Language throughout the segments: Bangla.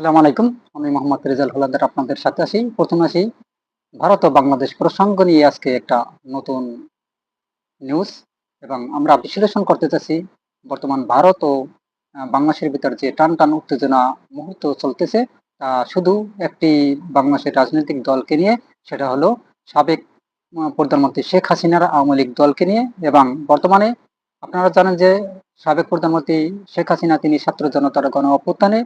সালাম আলাইকুম। আমি মোহাম্মদ রেজাল হলাদার আপনাদের সাথে আসি প্রথমে আসি ভারত ও বাংলাদেশ প্রসঙ্গ নিয়ে আজকে একটা নতুন নিউজ এবং আমরা বিশ্লেষণ করতে চাচ্ছি। বর্তমান ভারত ও বাংলাদেশের ভিতর যে টান টান উত্তেজনা মুহূর্ত চলতেছে, তা শুধু একটি বাংলাদেশের রাজনৈতিক দলকে নিয়ে, সেটা হলো সাবেক প্রধানমন্ত্রী শেখ হাসিনার আওয়ামী লীগ দলকে নিয়ে এবং বর্তমানে আপনারা জানেন যে সাবেক প্রধানমন্ত্রী শেখ হাসিনা, তিনি ছাত্র জনতার গণ অভ্যুত্থানে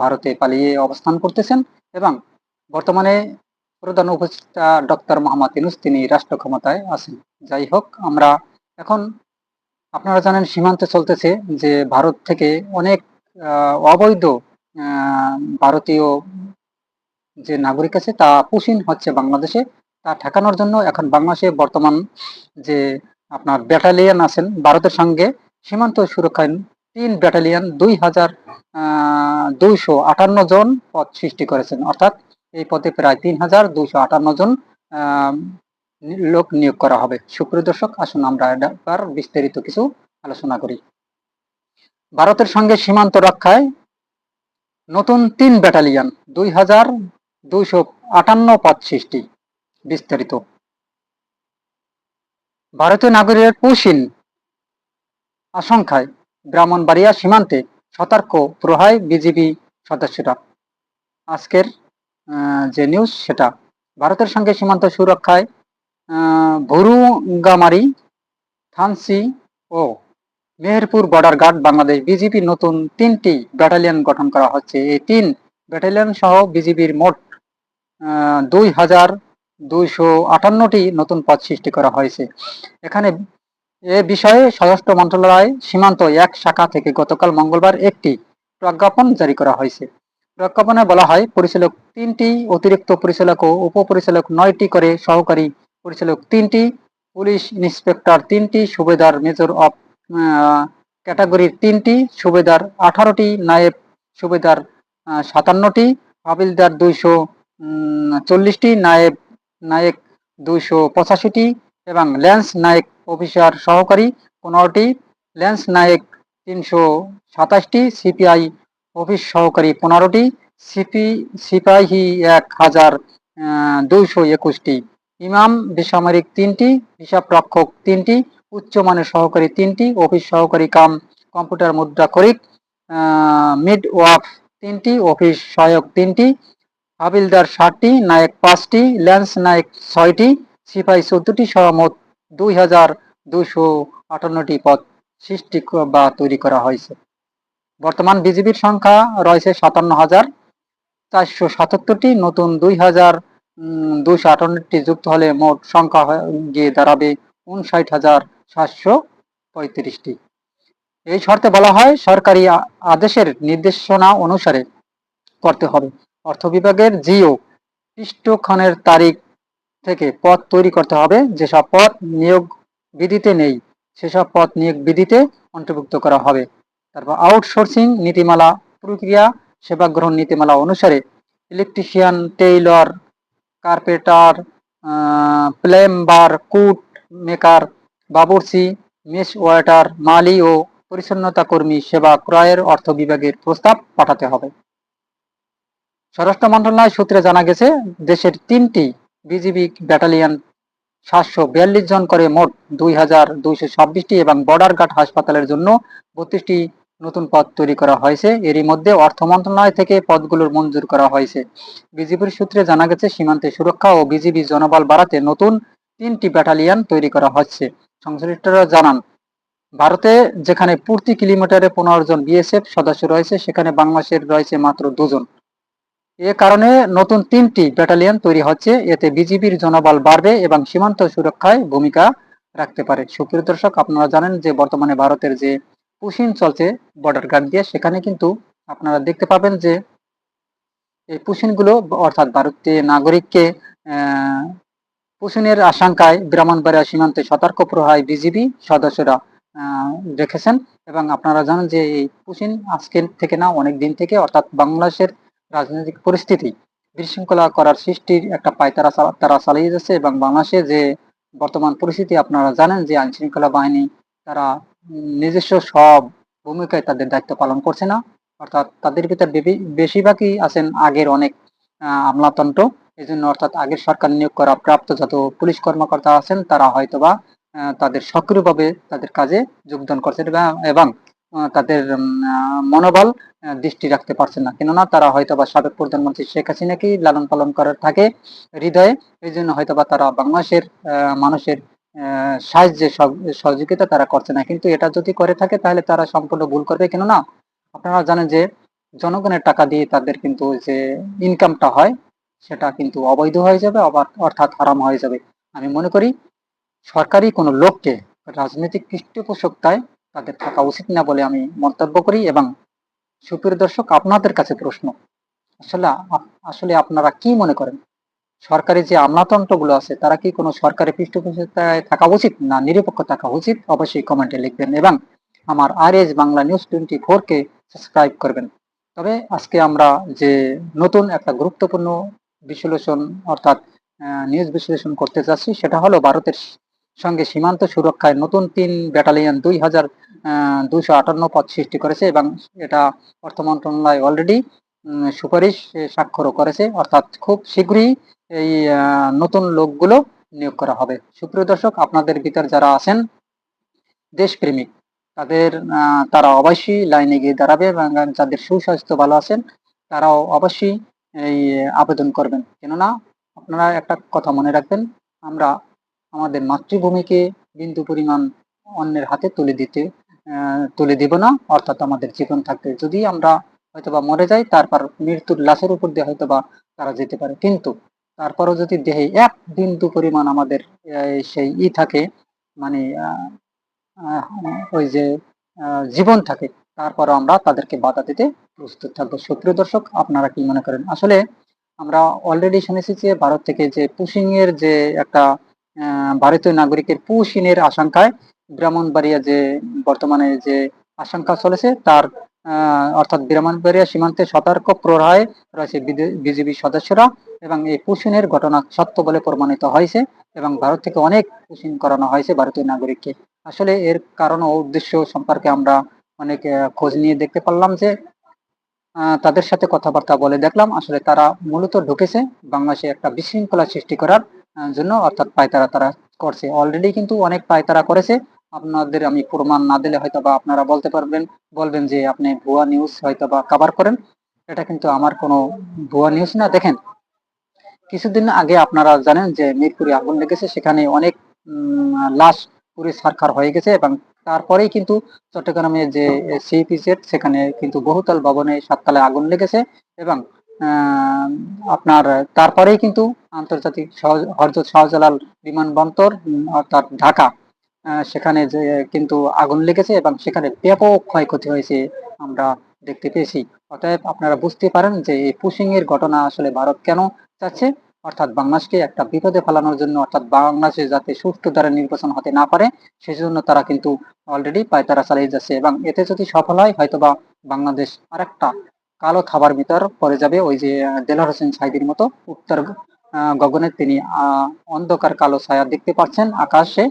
ভারতে পালিয়ে অবস্থান করতেছেন এবং বর্তমানে প্রধান উপদেষ্টা ডক্টর মোহাম্মদ ইনুস তিনি রাষ্ট্র ক্ষমতায় আছেন। যাই হোক, আমরা এখন আপনারা জানেন সীমান্তে চলতেছে যে ভারত থেকে অনেক অবৈধ ভারতীয় যে নাগরিক আছে তা পুষিন হচ্ছে বাংলাদেশে। তা ঠেকানোর জন্য এখন বাংলাদেশে বর্তমান যে আপনার ব্যাটালিয়ান আছেন, ভারতের সঙ্গে সীমান্ত সুরক্ষায় তিন ব্যাটালিয়ন দুই হাজার দুইশো আটান্ন জন পদ সৃষ্টি করেছেন। অর্থাৎ এই পদে প্রায় তিন হাজার দুইশো আটান্ন জন লোক নিয়োগ করা হবে। সুপ্রিয় দর্শক, আসুন আমরা এবার বিস্তারিত কিছু আলোচনা করি। ভারতের সঙ্গে সীমান্ত রক্ষায় নতুন তিন ব্যাটালিয়ন, দুই হাজার দুইশো আটান্ন পদ সৃষ্টি। বিস্তারিত। ভারতীয় নাগরিকের পুশিন আশঙ্কায় ব্রাহ্মণবাড়িয়া সীমান্তে সতর্ক প্রহায় বিজিবি সদস্যরা। আজকের যে নিউজ সেটা ভারতের সঙ্গে সীমান্ত সুরক্ষায় আহ, ভুরুঙ্গামারি থানসি ও Meherpur border guard Bangladesh BGB নতুন তিনটি ব্যাটালিয়ন গঠন করা হচ্ছে। এই তিন ব্যাটালিয়ন সহ বিজিবির মোট দুই হাজার দুইশো আটান্নটি নতুন পদ সৃষ্টি করা হয়েছে। এখানে এ বিষয়ে স্বরাষ্ট্র মন্ত্রণালয় সীমান্ত এক শাখা থেকে গতকাল মঙ্গলবার একটি প্রজ্ঞাপন জারি করা হয়েছে। প্রজ্ঞাপনে বলা হয়, পরিচালক তিনটি, অতিরিক্ত পরিচালক ও উপপরিচালক নয়টি করে সহকারী পরিচালক তিনটি, পুলিশ ইন্সপেক্টর তিনটি, সুবেদার মেজর অফ ক্যাটাগরির তিনটি, সুবেদার আঠারোটি, নায়েব সুবেদার সাতান্নটি, হাবিলদার দুইশো চল্লিশটি, নায়েব, নায়েক দুইশো পঁচাশিটি এবং ল্যান্স নায়েক অফিসার সহকারী পনেরোটি ল্যান্স নায়েক তিনশো সাতাশটি, সিপিআই অফিস সহকারী পনেরোটি, সিপি, সিপাহী এক হাজার দুইশো একুশটি। ইমাম বেসামরিক তিনটি হিসাব রক্ষক তিনটি, উচ্চমানের সহকারী তিনটি, অফিস সহকারী কাম, কম্পিউটার মুদ্রা করিক মিড ওয়াফ তিনটি, অফিস সহায়ক তিনটি, হাবিলদার ষাটটি, নায়ক পাঁচটি ল্যান্স নায়ক ছয়টি, সিপাহী চোদ্দটি, সহ মোট দুই হাজার দুইশো আটান্নটি পদ সৃষ্টি বা তৈরি করা হয়েছে। বর্তমান বিজিবির সংখ্যা রয়েছে সাতান্ন হাজার চারশো সাতাত্তরটি। নতুন দুই হাজার দুইশো আটান্নটি যুক্ত হলে মোট সংখ্যা গিয়ে দাঁড়াবে উনষাট হাজার সাতশো পঁয়ত্রিশটি। এই শর্তে বলা হয় সরকারি আদেশের নির্দেশনা অনুসারে করতে হবে। অর্থ বিভাগের জিও পৃষ্ঠক্ষণের তারিখ থেকে পদ তৈরি করতে হবে। যেসব পদ নিয়োগ বিধিতে নেই, সেসব পদ নিয়োগ বিধিতে অন্তর্ভুক্ত করা হবে। তারপর আউটসোর্সিং নীতিমালা প্রক্রিয়া সেবা গ্রহণ নীতিমালা অনুসারে electrician Taylor carpenter plumber coat maker বাবুর্চি মেস ওয়াটার মালি ও পরিচ্ছন্নতা কর্মী সেবা ক্রয়ের অর্থ বিভাগের প্রস্তাব পাঠাতে হবে। স্বরাষ্ট্র মন্ত্রণালয় সূত্রে জানা গেছে, দেশের তিনটি বিজিবি ব্যাটালিয়ন সাতশো বিয়াল্লিশ জন করে মোট দুই হাজার দুইশো ছাব্বিশটি এবং বর্ডার গার্ড হাসপাতালের জন্য বত্রিশটি নতুন পদ তৈরি করা হয়েছে। এরই মধ্যে অর্থ মন্ত্রণালয় থেকে পদগুলোর মঞ্জুর করা হয়েছে। বিজিবির সূত্রে জানা গেছে, সীমান্তে সুরক্ষা ও বিজিবি জনবল বাড়াতে নতুন তিনটি ব্যাটালিয়ন তৈরি করা হচ্ছে। সংশ্লিষ্টরা জানান, ভারতে যেখানে প্রতি কিলোমিটারে পনেরো জন বিএসএফ সদস্য রয়েছে, সেখানে বাংলাদেশের রয়েছে মাত্র দুজন। এ কারণে নতুন তিনটি ব্যাটালিয়ন তৈরি হচ্ছে। এতে বিজিবির জনবল বাড়বে এবং সীমান্ত সুরক্ষায় ভূমিকা রাখতে পারে। সুপ্রিয় দর্শক, আপনারা জানেন যে বর্তমানে ভারতের যে পুশিন চলছে বর্ডার গার্ড দিয়ে, সেখানে কিন্তু আপনারা দেখতে পাবেন যে এই পুশিনগুলো, অর্থাৎ ভারতীয় নাগরিককে পুশিনের আশঙ্কায় ব্রাহ্মণবাড়িয়া সীমান্তে সতর্ক প্রহায় বিজিবি সদস্যরা রেখেছেন। এবং আপনারা জানেন যে এই পুশিন আজকের থেকে না, অনেক দিন থেকে, অর্থাৎ বাংলাদেশের রাজনৈতিক পরিস্থিতি বিশৃঙ্খলা করার সৃষ্টির একটা পায়তারা তারা চালিয়ে যাচ্ছে এবং বাংলাদেশে যে বর্তমান পরিস্থিতি আপনারা জানেন যে আইন শৃঙ্খলা বাহিনী তারা নিজস্ব সব ভূমিকায় তাদের দায়িত্ব পালন করছে না। অর্থাৎ তাদের ভিতর বেশিরভাগই আছেন আগের অনেক আমলাতন্ত্র। এই জন্য অর্থাৎ আগের সরকার নিয়োগ করা প্রাপ্ত যত পুলিশ কর্মকর্তা আছেন, তারা হয়তোবা তাদের সক্রিয়ভাবে তাদের কাজে যোগদান করছেন এবং- তাদের মনোবল দৃষ্টি রাখতে পারছেন না। কেননা তারা হয়তোবা সাবেক প্রধানমন্ত্রী শেখ হাসিনাকেই লালন পালন করার থাকে হৃদয়ে। এই জন্য হয়তোবা তারা বাংলাদেশের মানুষের সাহায্যে সহযোগিতা তারা করছে না। কিন্তু এটা যদি করে থাকে তাহলে তারা সম্পূর্ণ ভুল করবে। কেননা আপনারা জানেন যে জনগণের টাকা দিয়ে তাদের কিন্তু যে ইনকামটা হয়, সেটা কিন্তু অবৈধ হয়ে যাবে, আবার অর্থাৎ হারাম হয়ে যাবে। আমি মনে করি সরকারি কোনো লোককে রাজনৈতিক পৃষ্ঠপোষকতায় তাদের থাকা উচিত না বলে আমি মন্তব্য করি এবং সুপ্রিয় দর্শক, আপনাদের কাছে প্রশ্ন। আসলে আসলে আপনারা কি মনে করেন? সরকারি যে আমলাতন্ত্রগুলো আছে, তারা কি কোনো সরকারি পৃষ্ঠপোষকতায় থাকা উচিত না নিরপেক্ষ থাকা উচিত? অবশ্যই কমেন্টে লিখবেন এবং আমার R S Bangla news twenty কে সাবস্ক্রাইব করবেন। তবে আজকে আমরা যে নতুন একটা গুরুত্বপূর্ণ বিশ্লেষণ অর্থাৎ নিউজ বিশ্লেষণ করতে যাচ্ছি, সেটা হলো ভারতের সঙ্গে সীমান্ত সুরক্ষায় নতুন তিন ব্যাটালিয়ন দুই হাজার দুইশো আটান্ন পদ সৃষ্টি করেছে এবং এটা অর্থ মন্ত্রণালয় অলরেডি সুপারিশ এ, স্বাক্ষরও করেছে। অর্থাৎ খুব শীঘ্রই এই নতুন লোকগুলো নিয়োগ করা হবে। সুপ্রিয় দর্শক আপনাদের ভিতর যারা আছেন দেশপ্রেমিক তাদের তারা অবশ্যই লাইনে গিয়ে দাঁড়াবে এবং যাদের সুস্বাস্থ্য ভালো আছেন তারাও অবশ্যই এই আবেদন করবেন। কেননা আপনারা একটা কথা মনে রাখবেন আমরা আমাদের মাতৃভূমিকে বিন্দু পরিমাণ অন্যের হাতে তুলে দিতে তুলে দিব না, অর্থাৎ আমাদের জীবন থাকতে। যদি আমরা হয়তোবা মরে যাই, তারপর মৃত্যুর লাশের উপর দিয়ে হয়তোবা তারা যেতে পারে। কিন্তু তারপরও যদি দেহে এক বিন্দু পরিমাণ আমাদের সেই ই থাকে মানে ওই যে জীবন থাকে, তারপরও আমরা তাদেরকে বাধা দিতে প্রস্তুত থাকব। সুপ্রিয় দর্শক, আপনারা কি মনে করেন? আসলে আমরা অলরেডি শুনেছি যে ভারত থেকে যে পুশিং এর যে একটা ভারতীয় নাগরিকের পুশিনের আশঙ্কায় ব্রাহ্মণবাড়িয়া যে বর্তমানে যে আশঙ্কা চলেছে, তার অর্থাৎ ব্রাহ্মণবাড়িয়া সীমান্তে সতর্ক প্রহরায় রয়েছে বিজেপি সদস্যরা এবং এই পুশিনের ঘটনা সত্য বলে প্রমাণিত হয়েছে এবং ভারত থেকে অনেক পুশিন করানো হয়েছে ভারতীয় নাগরিককে। আসলে এর কারণ ও উদ্দেশ্য সম্পর্কে আমরা অনেক খোঁজ নিয়ে দেখতে পারলাম যে তাদের সাথে কথাবার্তা বলে দেখলাম। আসলে তারা মূলত ঢুকেছে বাংলাদেশে একটা বিশৃঙ্খলা সৃষ্টি করার জন্য, অর্থাৎ পায়তারা তারা করছে। অলরেডি কিন্তু অনেক পায়তারা করেছে। আপনাদের আমি প্রমাণ না দিলে হয়তো বা আপনারা বলতে পারবেন, বলবেন যে আপনি ভুয়া নিউজ হয়তো বা কাভার করেন। এটা কিন্তু আমার কোনো ভুয়া নিউজ না। দেখেন, কিছুদিন আগে আপনারা জানেন যে মিরপুরে আগুন লেগেছে, সেখানে অনেক লাশ পুরে সারখার হয়ে গেছে এবং তারপরেই কিন্তু চট্টগ্রামের যে সিপিজেড সেখানে কিন্তু বহুতল ভবনে সাততলায় আগুন লেগেছে এবং আপনার, তারপরেই কিন্তু আন্তর্জাতিক হজরত শাহজালাল বিমানবন্দর অর্থাৎ ঢাকা সেখানে যে কিন্তু আগুন লেগেছে এবং সেখানে ব্যাপক ক্ষয়ক্ষতি হয়েছে আমরা দেখতে পেয়েছি। অতএব আপনারা বুঝতে পারেন যে এই পুশিং এর ঘটনা আসলে ভারত কেন চাচ্ছে? অর্থাৎ বাংলাদেশকে একটা বিপদে ফেলানোর জন্য, অর্থাৎ বাংলাদেশে যাতে সুষ্ঠু দ্বারা নির্বাচন হতে না পারে, সেজন্য তারা কিন্তু অলরেডি পায়তারা চালিয়ে যাচ্ছে এবং এতে যদি সফল হয়, হয়তোবা বাংলাদেশ আরেকটা কালো খাবার ভিতর পড়ে যাবে ওই যে আহ, দেলোয়ার হোসেন সাইদির মতো। উত্তর গগনে তিনি অন্ধকার কালো ছায়া দেখতে পাচ্ছেন আকাশে।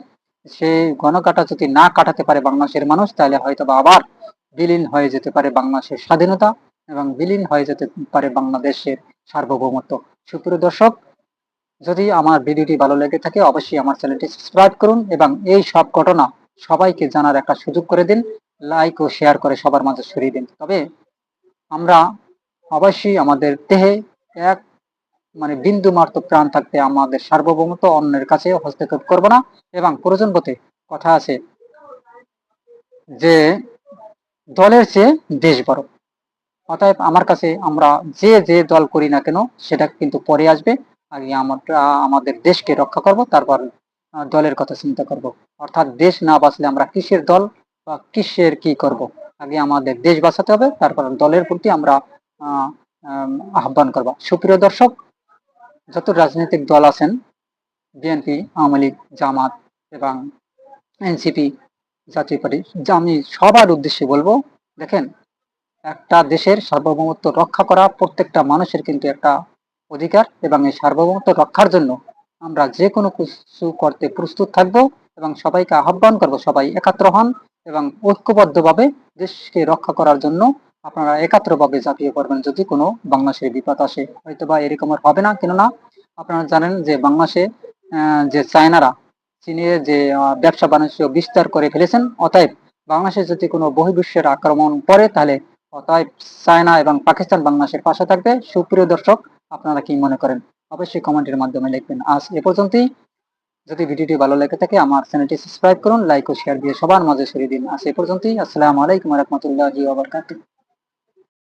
সেই ঘনকাটা যদি না কাটাতে পারে বাংলাদেশের মানুষ তাহলে হয়তোবা আবার বিলীন হয়ে যেতে পারে বাংলাদেশের স্বাধীনতা এবং বিলীন হয়ে যেতে পারে বাংলাদেশের সার্বভৌমত্ব। সুপ্রিয় দর্শক যদি আমার ভিডিওটি ভালো লেগে থাকে অবশ্যই আমার চ্যানেলটি সাবস্ক্রাইব করুন এবং এই সব ঘটনা সবাইকে জানার একটা সুযোগ করে দিন। লাইক ও শেয়ার করে সবার মাঝে ছড়িয়ে দিন। তবে আমরা অবশ্যই আমাদের দেহে এক মানে বিন্দু মাত্র প্রাণ থাকতে আমাদের সার্বভৌমত্ব অন্যের কাছে হস্তক্ষেপ করব না। এবং প্রয়োজন পথে কথা আছে যে দলের চেয়ে দেশ বড়। অতএব আমার কাছে আমরা যে যে দল করি না কেন, সেটা কিন্তু পরে আসবে। আগে আমরা, আমাদের দেশকে রক্ষা করব, তারপর দলের কথা চিন্তা করব। অর্থাৎ দেশ না বাঁচলে আমরা কিসের দল বা কিসের কি করব? আগে আমাদের দেশ বাঁচাতে হবে, তারপর দলের প্রতি আমরা আহ্বান করব। সুপ্রিয় দর্শক, যত রাজনৈতিক দল আছেন বিএনপি আওয়ামী লীগ, জামাত এবং এনসিপি জাতীয় পার্টি, যা আমি সবার উদ্দেশ্যে বলব, দেখেন, একটা দেশের সার্বভৌমত্ব রক্ষা করা প্রত্যেকটা মানুষের কিন্তু একটা অধিকার এবং এই সার্বভৌমত্ব রক্ষার জন্য আমরা যে কোনো কিছু করতে প্রস্তুত থাকব। এবং সবাইকে আহ্বান করব সবাই একাত্র হন এবং ঐক্যবদ্ধভাবে দেশকে রক্ষা করার জন্য আপনারা একাত্রভাবে ঝাঁপিয়ে পড়বেন যদি কোনো বাংলাদেশের বিপদ আসে। হয়তো বা এরকম হবে না, কেননা আপনারা জানেন যে বাংলাদেশে যে চায়নারা চীনের যে ব্যবসা বাণিজ্য বিস্তার করে ফেলেছেন, অতএব বাংলাদেশে যদি কোনো বহির্বিশ্বের আক্রমণ পড়ে, তাহলে অতএব চায়না এবং পাকিস্তান বাংলাদেশের পাশে থাকবে। সুপ্রিয় দর্শক, আপনারা কি মনে করেন? অবশ্যই কমেন্টের মাধ্যমে লিখবেন। আজ এ পর্যন্তই। যদি ভিডিওটি ভালো লেগে থাকে আমার চ্যানেলটি সাবস্ক্রাইব করুন, লাইক ও শেয়ার দিয়ে সবার মাঝে ছড়িয়ে দিন। আজ এ পর্যন্তই। আসসালামু আলাইকুম রহমতুল্লাহি ওয়া বারাকাতুহু।